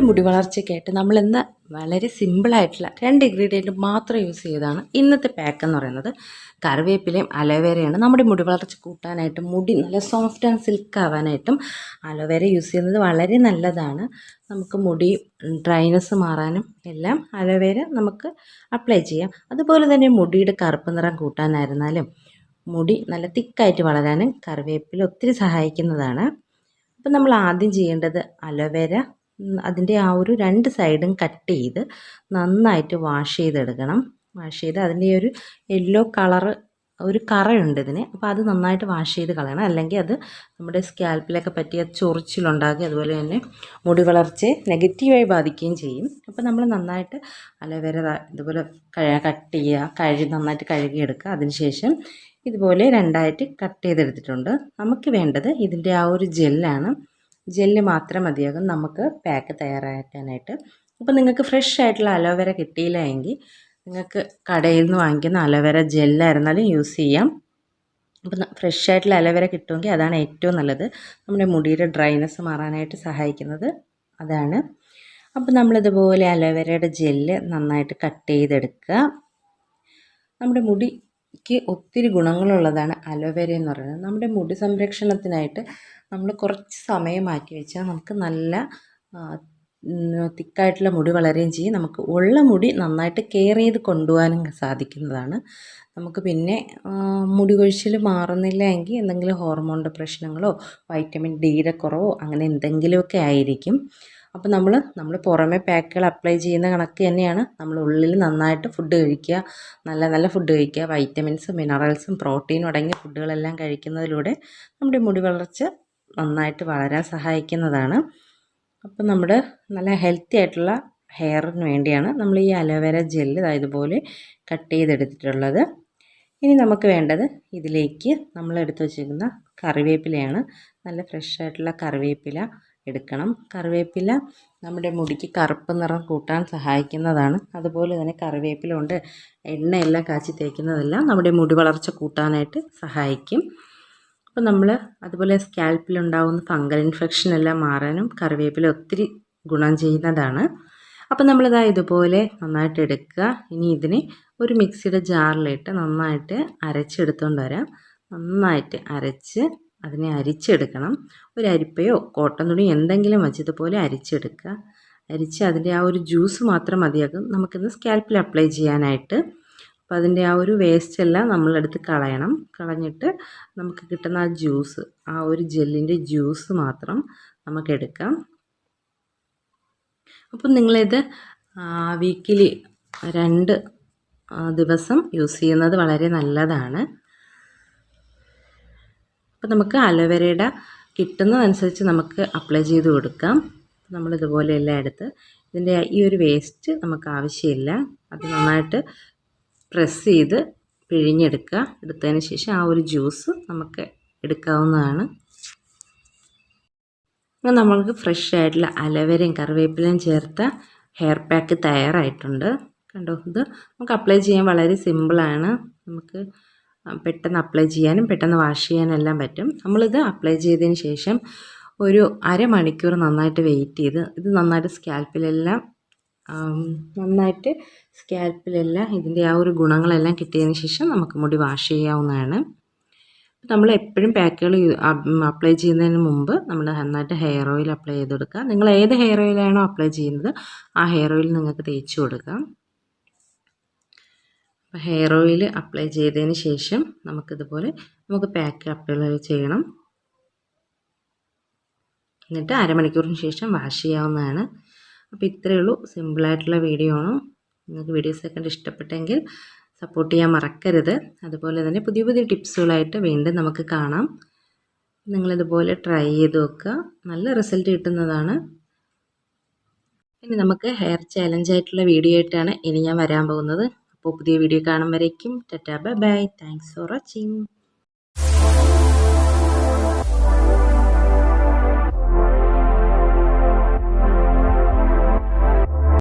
മുടി വളർച്ചയ്ക്കായിട്ട് നമ്മൾ ഇന്ന് വളരെ സിമ്പിളായിട്ടുള്ള രണ്ട് ഇൻഗ്രീഡിയന്റ് മാത്രം യൂസ് ചെയ്താണ് ഇന്നത്തെ പാക്ക് എന്ന് പറയുന്നത് കറിവേപ്പിലയും അലോവേരയാണ് നമ്മുടെ മുടി വളർച്ച കൂട്ടാനായിട്ടും മുടി നല്ല സോഫ്റ്റ് ആൻഡ് സിൽക്ക് ആവാനായിട്ടും അലോവേര യൂസ് ചെയ്യുന്നത് വളരെ നല്ലതാണ്. നമുക്ക് മുടി ഡ്രൈനസ് മാറാനും എല്ലാം അലോവേര നമുക്ക് അപ്ലൈ ചെയ്യാം. അതുപോലെ തന്നെ മുടിയുടെ കറുപ്പ് നിറം കൂട്ടാനായിരുന്നാലും മുടി നല്ല തിക്കായിട്ട് വളരാനും കറിവേപ്പില ഒത്തിരി സഹായിക്കുന്നതാണ്. അപ്പം നമ്മൾ ആദ്യം ചെയ്യേണ്ടത് അലോവേര അതിന്റെ ആ ഒരു രണ്ട് സൈഡും കട്ട് ചെയ്ത് നന്നായിട്ട് വാഷ് ചെയ്തെടുക്കണം. വാഷ് ചെയ്ത് അതിന്റെ ഒരു യെല്ലോ കളറ് ഒരു കറയുണ്ട് ഇതിന്. അപ്പോൾ അത് നന്നായിട്ട് വാഷ് ചെയ്ത് കളയണം. അല്ലെങ്കിൽ അത് നമ്മുടെ സ്കാൽപ്പിലൊക്കെ പറ്റിയ ചൊറിച്ചിലുണ്ടാക്കി അതുപോലെ തന്നെ മുടി വളർച്ചയെ നെഗറ്റീവായി ബാധിക്കുകയും ചെയ്യും. അപ്പോൾ നമ്മൾ നന്നായിട്ട് അലോവേര ഇതുപോലെ കട്ട് ചെയ്യുക കഴുകി നന്നായിട്ട് കഴുകിയെടുക്കുക. അതിനുശേഷം ഇതുപോലെ രണ്ടായിട്ട് കട്ട് ചെയ്തെടുത്തിട്ടുണ്ട്. നമുക്ക് വേണ്ടത് ഇതിന്റെ ആ ഒരു ജെല്ലാണ്. ജെല്ല് മാത്രം മതിയാകും. നമുക്ക് പാക്ക് തയ്യാറാക്കാനായിട്ട്. അപ്പോൾ നിങ്ങൾക്ക് ഫ്രഷ് ആയിട്ടുള്ള അലോവേര കിട്ടിയില്ല എങ്കിൽ നിങ്ങൾക്ക് കടയിൽ നിന്ന് വാങ്ങിക്കുന്ന അലോവേര ജെല്ലായിരുന്നാലും യൂസ് ചെയ്യാം. അപ്പം ഫ്രഷ് ആയിട്ടുള്ള അലോവേര കിട്ടുമെങ്കിൽ അതാണ് ഏറ്റവും നല്ലത്. നമ്മുടെ മുടിയുടെ ഡ്രൈനെസ് മാറാനായിട്ട് സഹായിക്കുന്നത് അതാണ്. അപ്പോൾ നമ്മളിതുപോലെ അലോവേരയുടെ ജെല്ല് നന്നായിട്ട് കട്ട് ചെയ്തെടുക്കുക. നമ്മുടെ മുടിക്ക് ഒത്തിരി ഗുണങ്ങളുള്ളതാണ് അലോവേര എന്ന് പറയുന്നത്. നമ്മുടെ മുടി സംരക്ഷണത്തിനായിട്ട് നമ്മൾ കുറച്ച് സമയം മാറ്റി വെച്ചാൽ നമുക്ക് നല്ല തിക്കായിട്ടുള്ള മുടി വളരുകയും ചെയ്യും. നമുക്ക് ഉള്ള മുടി നന്നായിട്ട് കെയർ ചെയ്ത് കൊണ്ടുപോകാനും സാധിക്കുന്നതാണ്. നമുക്ക് പിന്നെ മുടി കൊഴിച്ചിൽ മാറുന്നില്ല എങ്കിൽ എന്തെങ്കിലും ഹോർമോണിന്റെ പ്രശ്നങ്ങളോ വൈറ്റമിൻ ഡിയുടെ കുറവോ അങ്ങനെ എന്തെങ്കിലുമൊക്കെ ആയിരിക്കും. അപ്പോൾ നമ്മൾ നമ്മൾ പുറമേ പാക്കുകൾ അപ്ലൈ ചെയ്യുന്ന കണക്ക് തന്നെയാണ്. നമ്മൾ ഉള്ളിൽ നന്നായിട്ട് ഫുഡ് കഴിക്കുക നല്ല നല്ല ഫുഡ് കഴിക്കുക. വൈറ്റമിൻസും മിനറൽസും പ്രോട്ടീനും അടങ്ങിയ ഫുഡുകളെല്ലാം കഴിക്കുന്നതിലൂടെ നമ്മുടെ മുടി വളർച്ച നന്നായിട്ട് വളരാൻ സഹായിക്കുന്നതാണ്. അപ്പോൾ നമ്മുടെ നല്ല ഹെൽത്തി ആയിട്ടുള്ള ഹെയറിന് വേണ്ടിയാണ് നമ്മൾ ഈ അലോവേര ജെല്ല് ഇതുപോലെ കട്ട് ചെയ്തെടുത്തിട്ടുള്ളത്. ഇനി നമുക്ക് വേണ്ടത് ഇതിലേക്ക് നമ്മൾ എടുത്തു വച്ചിരിക്കുന്ന കറിവേപ്പിലയാണ്. നല്ല ഫ്രഷ് ആയിട്ടുള്ള കറിവേപ്പില എടുക്കണം. കറിവേപ്പില നമ്മുടെ മുടിക്ക് കറുപ്പ് നിറം കൂട്ടാൻ സഹായിക്കുന്നതാണ്. അതുപോലെ തന്നെ കറിവേപ്പില കൊണ്ട് എണ്ണയെല്ലാം കാച്ചി തേക്കുന്നതെല്ലാം നമ്മുടെ മുടി വളർച്ച കൂട്ടാനായിട്ട് സഹായിക്കും. അപ്പോൾ നമ്മൾ അതുപോലെ സ്കാൽപ്പിലുണ്ടാകുന്ന ഫംഗൽ ഇൻഫെക്ഷൻ എല്ലാം മാറാനും കറിവേപ്പില ഒത്തിരി ഗുണം ചെയ്യുന്നതാണ്. അപ്പോൾ നമ്മളിതാ ഇതുപോലെ നന്നായിട്ട് എടുക്കുക. ഇനി ഇതിനെ ഒരു മിക്സിയുടെ ജാറിലിട്ട് നന്നായിട്ട് അരച്ചെടുത്തുകൊണ്ട് വരാം. നന്നായിട്ട് അരച്ച് അതിനെ അരിച്ചെടുക്കണം. ഒരു അരിപ്പയോ കോട്ടൺ തുണി എന്തെങ്കിലും വെച്ച് ഇതുപോലെ അരിച്ചെടുക്കുക. അരിച്ച് അതിന്റെ ആ ഒരു ജ്യൂസ് മാത്രം മതിയാകും. നമുക്കിന്ന് സ്കാൽപ്പിൽ അപ്ലൈ ചെയ്യാനായിട്ട്. അപ്പോൾ അതിന്റെ ആ ഒരു വേസ്റ്റ് എല്ലാം നമ്മളെടുത്ത് കളയണം. കളഞ്ഞിട്ട് നമുക്ക് കിട്ടുന്ന ആ ജ്യൂസ് ആ ഒരു ജെല്ലിന്റെ ജ്യൂസ് മാത്രം നമുക്കെടുക്കാം. അപ്പം നിങ്ങളിത് വീക്കിലി രണ്ട് ദിവസം യൂസ് ചെയ്യുന്നത് വളരെ നല്ലതാണ്. അപ്പോൾ നമുക്ക് അലോവേരയുടെ കിട്ടുന്നതനുസരിച്ച് നമുക്ക് അപ്ലൈ ചെയ്ത് കൊടുക്കാം. നമ്മളിതുപോലെ എല്ലാം എടുത്ത് ഇതിന്റെ ഈ ഒരു വേസ്റ്റ് നമുക്ക് ആവശ്യമില്ല. അത് നന്നായിട്ട് പ്രസ് ചെയ്ത് പിഴിഞ്ഞെടുക്കുക. എടുത്തതിന് ശേഷം ആ ഒരു ജ്യൂസ് നമുക്ക് എടുക്കാവുന്നതാണ്. നമ്മൾക്ക് ഫ്രഷ് ആയിട്ടുള്ള അലവരയും കറിവേപ്പിലയും ചേർത്ത ഹെയർ പാക്ക് തയ്യാറായിട്ടുണ്ട്. കണ്ടോ? ഇത് നമുക്ക് അപ്ലൈ ചെയ്യാൻ വളരെ സിമ്പിളാണ് നമുക്ക് പെട്ടെന്ന് അപ്ലൈ ചെയ്യാനും പെട്ടെന്ന് വാഷ് ചെയ്യാനും എല്ലാം പറ്റും. നമ്മളിത് അപ്ലൈ ചെയ്തതിന് ശേഷം ഒരു അരമണിക്കൂർ നന്നായിട്ട് വെയിറ്റ് ചെയ്ത് ഇത് നന്നായിട്ട് സ്കാൽപ്പിലെല്ലാം നന്നായിട്ട് സ്കാൽപ്പിലെല്ലാം ഇതിന്റെ ആ ഒരു ഗുണങ്ങളെല്ലാം കിട്ടിയതിന് ശേഷം നമുക്ക് മുടി വാഷ് ചെയ്യാവുന്നതാണ്. നമ്മൾ എപ്പോഴും പാക്കുകൾ അപ്ലൈ ചെയ്യുന്നതിന് മുമ്പ് നമ്മൾ നന്നായിട്ട് ഹെയർ ഓയിൽ അപ്ലൈ ചെയ്ത് കൊടുക്കുക. നിങ്ങൾ ഏത് ഹെയർ ഓയിലാണോ അപ്ലൈ ചെയ്യുന്നത് ആ ഹെയർ ഓയിൽ നിങ്ങൾക്ക് തേച്ച് കൊടുക്കാം. അപ്പോൾ ഹെയർ ഓയിൽ അപ്ലൈ ചെയ്തതിന് ശേഷം നമുക്കിതുപോലെ നമുക്ക് പാക്ക് അപ്ലൈ ചെയ്യണം. എന്നിട്ട് അരമണിക്കൂറിന് ശേഷം വാഷ് ചെയ്യാവുന്നതാണ്. അപ്പോൾ ഇത്രയേ ഉള്ളൂ. സിമ്പിളായിട്ടുള്ള വീഡിയോ ആണ്. നിങ്ങൾക്ക് വീഡിയോസ് ഒക്കെ ഇഷ്ടപ്പെട്ടെങ്കിൽ സപ്പോർട്ട് ചെയ്യാൻ മറക്കരുത്. അതുപോലെ തന്നെ പുതിയ പുതിയ ടിപ്സുകളായിട്ട് വീണ്ടും നമുക്ക് കാണാം. നിങ്ങളിതുപോലെ ട്രൈ ചെയ്ത് നോക്കുക. നല്ല റിസൾട്ട് കിട്ടുന്നതാണ്. പിന്നെ നമുക്ക് ഹെയർ ചാലഞ്ച് ആയിട്ടുള്ള വീഡിയോ ആയിട്ടാണ് ഇനി ഞാൻ വരാൻ പോകുന്നത്. അപ്പോൾ പുതിയ വീഡിയോ കാണും വരയ്ക്കും tata bye bye. Thanks for watching